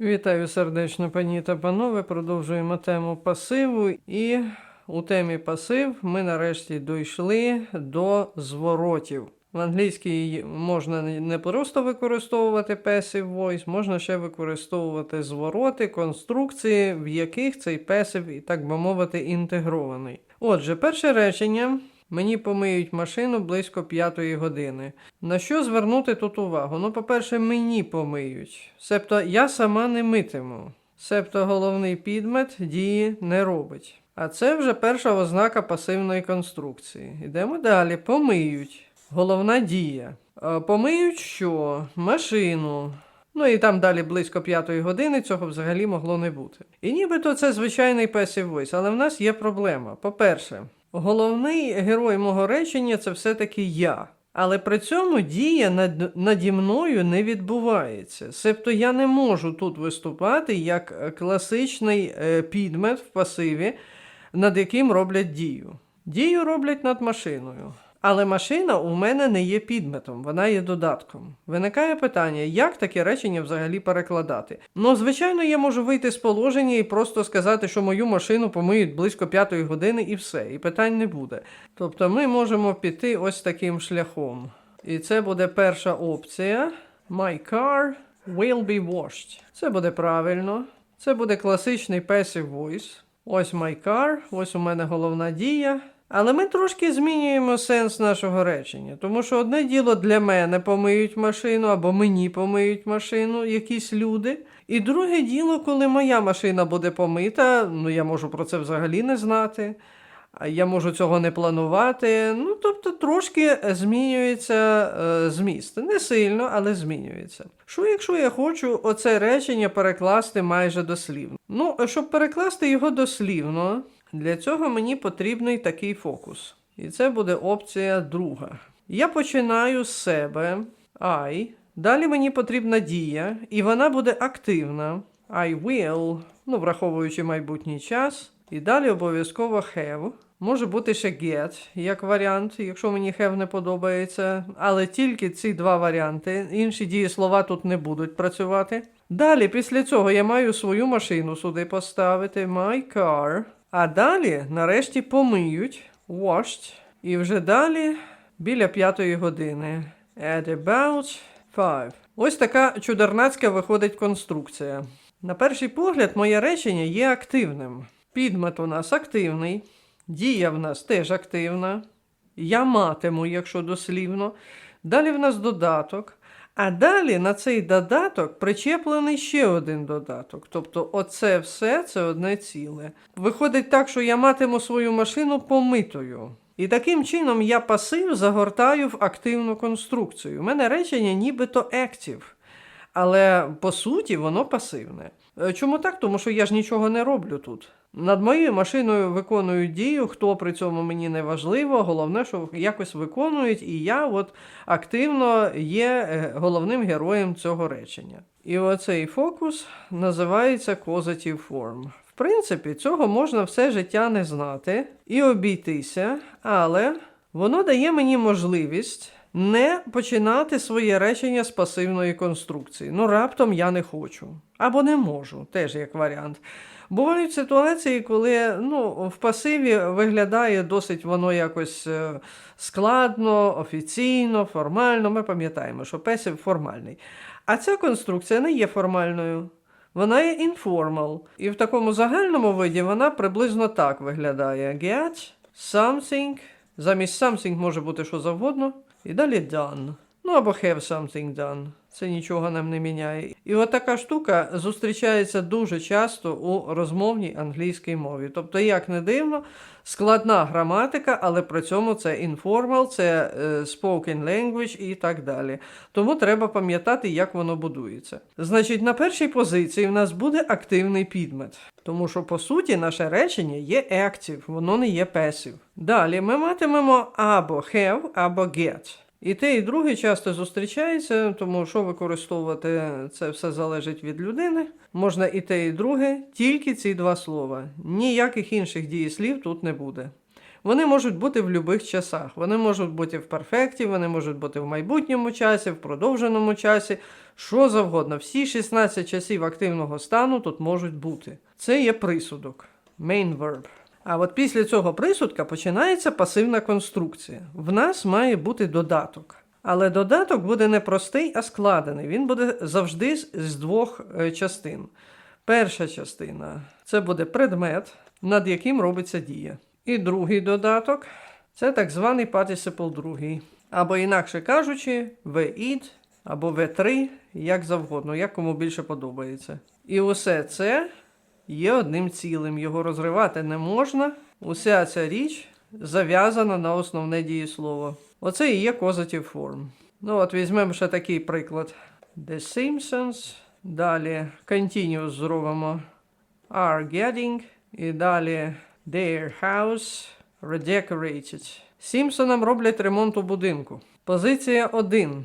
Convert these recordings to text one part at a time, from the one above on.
Вітаю сердечно, пані та панове. Продовжуємо тему пасиву. І у темі пасив ми нарешті дійшли до зворотів. В англійській можна не просто використовувати passive voice, можна ще використовувати звороти, конструкції, в яких цей passive, так би мовити, інтегрований. Отже, перше речення. Мені помиють машину близько п'ятої години. На що звернути тут увагу? Ну, по-перше, мені помиють. Себто я сама не митиму. Себто головний підмет дії не робить. А це вже перша ознака пасивної конструкції. Йдемо далі. Помиють. Головна дія. Е, Помиють що? Машину. Ну і там далі близько п'ятої години цього взагалі могло не бути. І нібито це звичайний passive voice, але в нас є проблема. По-перше, головний герой мого речення це все-таки я. Але при цьому дія над, наді мною не відбувається. Себто я не можу тут виступати як е, класичний е, підмет в пасиві, над яким роблять дію. Дію роблять над машиною. Але машина у мене не є підметом, вона є додатком. Виникає питання, як таке речення взагалі перекладати? Ну, звичайно, я можу вийти з положення і просто сказати, що мою машину помиють близько п'ятої години і все, і питань не буде. Тобто ми можемо піти ось таким шляхом. І це буде перша опція. My car will be washed. Це буде правильно. Це буде класичний passive voice. Ось my car, ось у мене головна дія. Але ми трошки змінюємо сенс нашого речення, тому що одне діло для мене помиють машину або мені помиють машину якісь люди. І друге діло, коли моя машина буде помита, ну я можу про це взагалі не знати, я можу цього не планувати. Ну, тобто трошки змінюється е, зміст. Не сильно, але змінюється. Що якщо я хочу оце речення перекласти майже дослівно? Ну, щоб перекласти його дослівно, для цього мені потрібний такий фокус. І це буде опція друга. Я починаю з себе I. Далі мені потрібна дія, і вона буде активна. I will, ну, враховуючи майбутній час. І далі обов'язково have. Може бути ще get, як варіант, якщо мені have не подобається. Але тільки ці два варіанти. Інші дієслова тут не будуть працювати. Далі, після цього, я маю свою машину сюди поставити. My car. А далі, нарешті, помиють, washed, і вже далі біля п'ятої години. At about five. Ось така чудернацька виходить конструкція. На перший погляд, моє речення є активним. Підмет у нас активний, дія в нас теж активна. Я матиму, якщо дослівно. Далі в нас додаток. А далі на цей додаток причеплений ще один додаток. Тобто, оце все це одне ціле. Виходить так, що я матиму свою машину помитою. І таким чином я пасив загортаю в активну конструкцію. У мене речення нібито ектів, Але по суті воно пасивне. Е, Чому так? Тому що я ж нічого не роблю тут. Над моєю машиною виконують дію, хто при цьому мені не важливо. Головне, що якось виконують, і я от активно є е, головним героєм цього речення. І оцей фокус називається causative form. В принципі, цього можна все життя не знати і обійтися, але воно дає мені можливість не починати своє речення з пасивної конструкції. Ну, раптом я не хочу. Або не можу, теж як варіант. Бувають ситуації, коли ну, в пасиві виглядає досить воно якось е, складно, офіційно, формально. Ми пам'ятаємо, що пасив формальний. А ця конструкція не є формальною. Вона є informal. І в такому загальному виді вона приблизно так виглядає: get something. Замість something може бути що завгодно. І далі done. Ну або have something done. Це нічого нам не міняє. І от така штука зустрічається дуже часто у розмовній англійській мові. Тобто, як не дивно, складна граматика, але при цьому це informal, це е, spoken language і так далі. Тому треба пам'ятати, як воно будується. Значить, на першій позиції в нас буде активний підмет. Тому що, по суті, наше речення є active, воно не є passive. Далі ми матимемо або have, або get. І те, і друге часто зустрічається, тому що використовувати це все залежить від людини. Можна і те, і друге, тільки ці два слова. Ніяких інших дієслів тут не буде. Вони можуть бути в будь-яких часах. Вони можуть бути в перфекті, вони можуть бути в майбутньому часі, в продовженому часі, що завгодно. Всі 16 часів активного стану тут можуть бути. Це є присудок. Main verb. А от після цього присудка починається пасивна конструкція. В нас має бути додаток. Але додаток буде не простий, а складений. Він буде завжди з- двох е, частин. Перша частина це буде предмет, над яким робиться дія. І другий додаток це так званий participle другий. Або інакше кажучи, V8 або V3, як завгодно, як кому більше подобається. І усе це є одним цілим. Його розривати не можна. Уся ця річ зав'язана на основне дієслово. Оце і є causative form. Ну от візьмемо ще такий приклад. The Simpsons. Далі continuous зробимо are getting. І далі their house redecorated. Сімпсонам роблять ремонт у будинку. Позиція 1.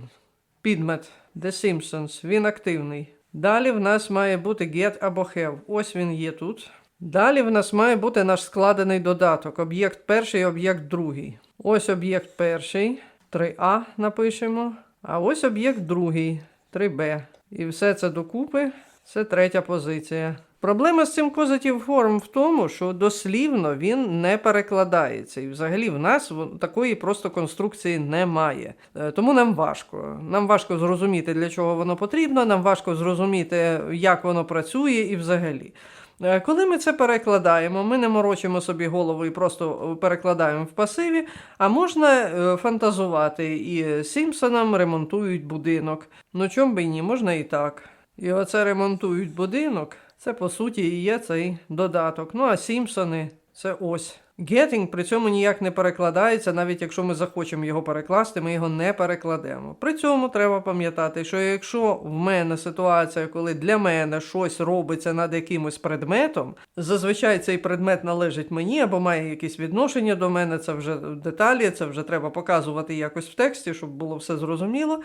Підмет The Simpsons. Він активний. Далі в нас має бути get або have. Ось він є тут. Далі в нас має бути наш складений додаток. Об'єкт перший, об'єкт другий. Ось об'єкт перший. 3А напишемо. А ось об'єкт другий. 3Б. І все це докупи. Це третя позиція. Проблема з цим козатів форм в тому, що дослівно він не перекладається. І взагалі в нас такої просто конструкції немає. Е, Тому нам важко. Нам важко зрозуміти, для чого воно потрібно, нам важко зрозуміти, як воно працює і взагалі. Е, Коли ми це перекладаємо, ми не морочимо собі голову і просто е, перекладаємо в пасиві, а можна фантазувати. І Сімпсонам ремонтують будинок. Ну чом би ні, можна і так. І оце ремонтують будинок. Це по суті і є цей додаток. Ну а Сімпсони це ось. Getting при цьому ніяк не перекладається, навіть якщо ми захочемо його перекласти, ми його не перекладемо. При цьому треба пам'ятати, що якщо в мене ситуація, коли для мене щось робиться над якимось предметом, зазвичай цей предмет належить мені або має якесь відношення до мене, це вже деталі, це вже треба показувати якось в тексті, щоб було все зрозуміло.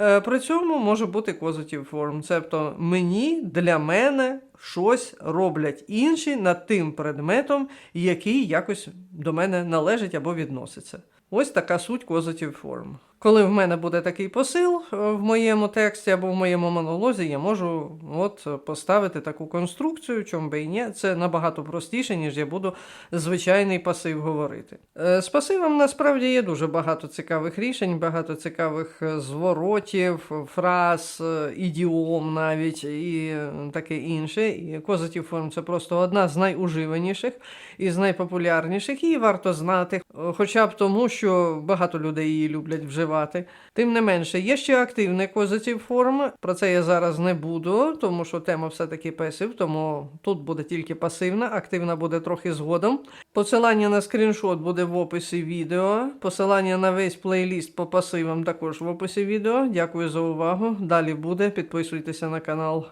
Е, При цьому може бути козитів форм. тобто мені, для мене щось роблять інші над тим предметом, який якось до мене належить або відноситься. Ось така суть козитів form. Коли в мене буде такий посил е, в моєму тексті або в моєму монолозі, я можу от поставити таку конструкцію, чому би і ні. Це набагато простіше, ніж я буду звичайний пасив говорити. Е, З пасивом насправді є дуже багато цікавих рішень, багато цікавих е, зворотів, фраз, ідіом навіть і таке інше. І causative form – це просто одна з найуживаніших і з найпопулярніших. Її варто знати, хоча б тому, що багато людей її люблять вживати. Тим не менше, є ще активний козиців форм. Про це я зараз не буду, тому що тема все-таки песив, тому тут буде тільки пасивна, активна буде трохи згодом. Посилання на скріншот буде в описі відео. Посилання на весь плейліст по пасивам також в описі відео. Дякую за увагу. Далі буде. Підписуйтеся на канал.